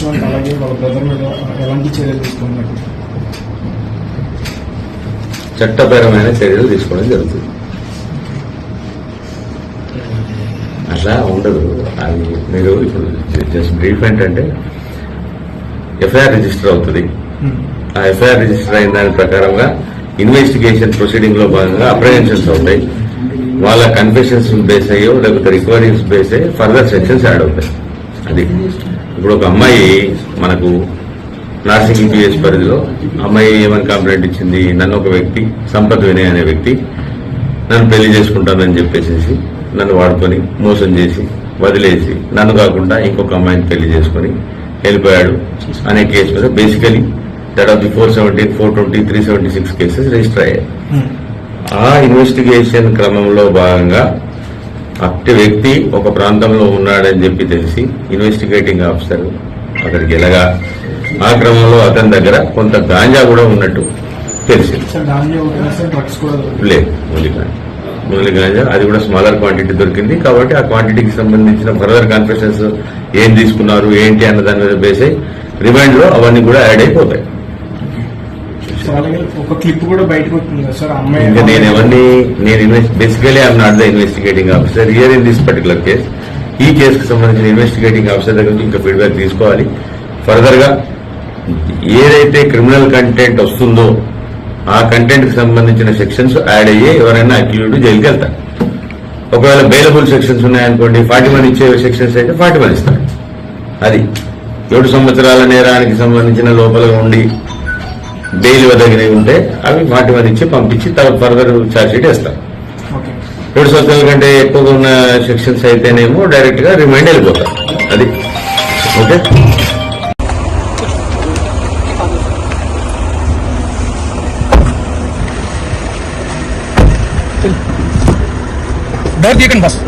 Restaurant అలాగే వాళ్ళ brother మీద ఎలాంటి చర్యలు తీసుకున్నట్టు చట్టపరమైన చర్యలు తీసుకోవడం జరుగుతుంది. అట్లా ఉండదు. అది మీరు ఇప్పుడు జస్ట్ బ్రీఫ్ ఏంటంటే ఎఫ్ఐఆర్ రిజిస్టర్ అవుతుంది. ఆ ఎఫ్ఐఆర్ రిజిస్టర్ అయిన దాని ప్రకారంగా ఇన్వెస్టిగేషన్ ప్రొసీడింగ్లో భాగంగా అప్రహెన్షన్స్ అవుతాయి వాళ్ళ కన్ఫెషన్స్ బేస్ అయ్యో లేకపోతే రిక్వైరీస్ బేస్ అయ్యి ఫర్దర్ సెక్షన్స్ యాడ్ అవుతాయి. అది. ఇప్పుడు ఒక అమ్మాయి మనకు నార్సింగ్ పిఎస్ పరిధిలో అమ్మాయి ఏమని కంప్లైంట్ ఇచ్చింది? నన్ను ఒక వ్యక్తి సంపత్ వినయ్ అనే వ్యక్తి నన్ను పెళ్ళి చేసుకుంటానని చెప్పేసి నన్ను వాడుకొని మోసం చేసి వదిలేసి నన్ను కాకుండా ఇంకొక అమ్మాయిని పెళ్ళి చేసుకొని వెళ్ళిపోయాడు అనే కేసు మీద basically that of the four seventeen four twenty three seventy six cases register అయ్యాయి ఆ ఇన్వెస్టిగేషన్ క్రమంలో భాగంగా అట్టి వ్యక్తి ఒక ప్రాంతంలో ఉన్నాడని చెప్పి తెలిసి ఇన్వెస్టిగేటింగ్ ఆఫీసర్ అక్కడికి వెళ్ళగా ఆ క్రమంలో అతని దగ్గర కొంత గాంజా కూడా ఉన్నట్టు తెలిసింది. లేదు ఓన్లీ గాంజా. ఓన్లీ గాంజా. అది కూడా స్మాలర్ క్వాంటిటీ దొరికింది కాబట్టి ఆ క్వాంటిటీకి సంబంధించిన ఫర్దర్ కన్ఫెషన్స్ ఏం తీసుకున్నారు ఏంటి అన్న దాని మీద బేస్ అయ్యి రిమైండ్లో అవన్నీ కూడా యాడ్ అయిపోతాయి. ఒక క్లిప్ కూడా బయటకు వచ్చింది కదా సార్ అమ్మాయి ఇంకా నేను ఎవరిని నేను invest basically I'm not the investigating officer here in this particular case ఈ కేసుకు సంబంధించిన ఇన్వెస్టిగేటింగ్ ఆఫీసర్ దగ్గర నుంచి ఇంకా ఫీడ్బ్యాక్ తీసుకోవాలి. ఫర్దర్గా ఏదైతే క్రిమినల్ కంటెంట్ వస్తుందో ఆ కంటెంట్కి సంబంధించిన సెక్షన్స్ యాడ్ అయ్యి ఎవరైనా అక్యూజ్డ్ జైలుకి వెళ్తారు. ఒకవేళ బెయిలబుల్ సెక్షన్స్ ఉన్నాయనుకోండి ఫార్టీ వన్ ఇచ్చే సెక్షన్స్ అయితే ఫార్టీ వన్ ఇస్తారు అది. ఏడు సంవత్సరాల నేరానికి సంబంధించిన లోపల ఉండి బెయిల్ వదగినవి ఉంటే అవి ఫార్టీ వన్ ఇచ్చి పంపించి తర్వాత ఫర్దర్ ఛార్జ్ షీట్ వేస్తారు ఏడు సంవత్సరాల కంటే ఎక్కువగా ఉన్న సెక్షన్స్ అయితేనేమో డైరెక్ట్గా రిమైండ్ వెళ్ళిపోతారు అది. ఓకే? Door తీయకండి bus